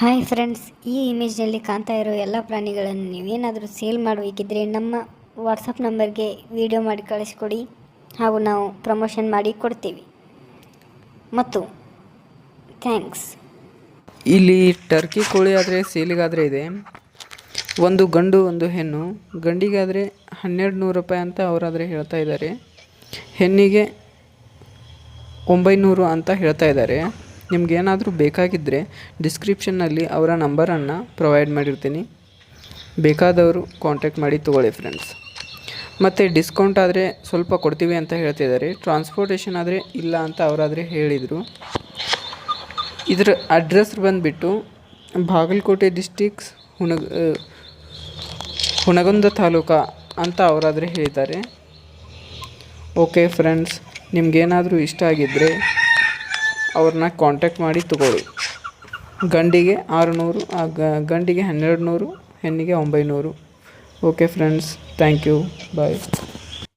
Hi friends, ಈ ಇಮೇಜ್ನಲ್ಲಿ ಕಾಣ್ತಾ ಇರೋ ಎಲ್ಲ ಪ್ರಾಣಿಗಳನ್ನು ನೀವೇನಾದರೂ ಸೇಲ್ ಮಾಡಬೇಕಿದ್ರೆ ನಮ್ಮ ವಾಟ್ಸಪ್ ನಂಬರ್ಗೆ ವಿಡಿಯೋ ಮಾಡಿ ಕಳಿಸ್ಕೊಡಿ ಹಾಗೂ ನಾವು ಪ್ರಮೋಷನ್ ಮಾಡಿ ಕೊಡ್ತೀವಿ. ಮತ್ತು ಥ್ಯಾಂಕ್ಸ್ ಇಲ್ಲಿ ಟರ್ಕಿ ಕೋಳಿ ಆದರೆ ಸೇಲಿಗಾದರೆ ಇದೆ. ಒಂದು ಗಂಡು, ಒಂದು ಹೆಣ್ಣು. ಗಂಡಿಗಾದರೆ ಹನ್ನೆರಡು ನೂರು ರೂಪಾಯಿ ಅಂತ ಅವರಾದರೆ ಹೇಳ್ತಾ ಇದ್ದಾರೆ. ಹೆಣ್ಣಿಗೆ ಒಂಬೈನೂರು ಅಂತ ಹೇಳ್ತಾ ಇದ್ದಾರೆ. ನಿಮ್ಗೆ ಏನಾದರೂ ಬೇಕಾಗಿದ್ದರೆ ಡಿಸ್ಕ್ರಿಪ್ಷನ್ನಲ್ಲಿ ಅವರ ನಂಬರನ್ನು ಪ್ರೊವೈಡ್ ಮಾಡಿರ್ತೀನಿ. ಬೇಕಾದವರು ಕಾಂಟ್ಯಾಕ್ಟ್ ಮಾಡಿ ತೊಗೊಳ್ಳಿ ಫ್ರೆಂಡ್ಸ್ ಮತ್ತು ಡಿಸ್ಕೌಂಟ್ ಆದರೆ ಸ್ವಲ್ಪ ಕೊಡ್ತೀವಿ ಅಂತ ಹೇಳ್ತಿದ್ದಾರೆ. ಟ್ರಾನ್ಸ್ಪೋರ್ಟೇಷನ್ ಆದರೆ ಇಲ್ಲ ಅಂತ ಅವರಾದರೆ ಹೇಳಿದರು. ಇದರ ಅಡ್ರೆಸ್ ಬಂದುಬಿಟ್ಟು ಬಾಗಲಕೋಟೆ ಡಿಸ್ಟಿಕ್ಸ್ ಹುಣಗ ಹುಣಗುಂದ ತಾಲೂಕ ಅಂತ ಅವರಾದರೆ ಹೇಳ್ತಾರೆ ಓಕೆ ಫ್ರೆಂಡ್ಸ್ ನಿಮ್ಗೇನಾದರೂ ಇಷ್ಟ ಆಗಿದ್ದರೆ ಅವ್ರನ್ನ ಕಾಂಟ್ಯಾಕ್ಟ್ ಮಾಡಿ ತಗೊಳ್ಳಿ ಗಂಡಿಗೆ ಆರುನೂರು, ಆ ಗಂಡಿಗೆ ಹನ್ನೆರಡು ನೂರು ಹೆಣ್ಣಿಗೆ ಒಂಬೈನೂರು. Okay friends thank you bye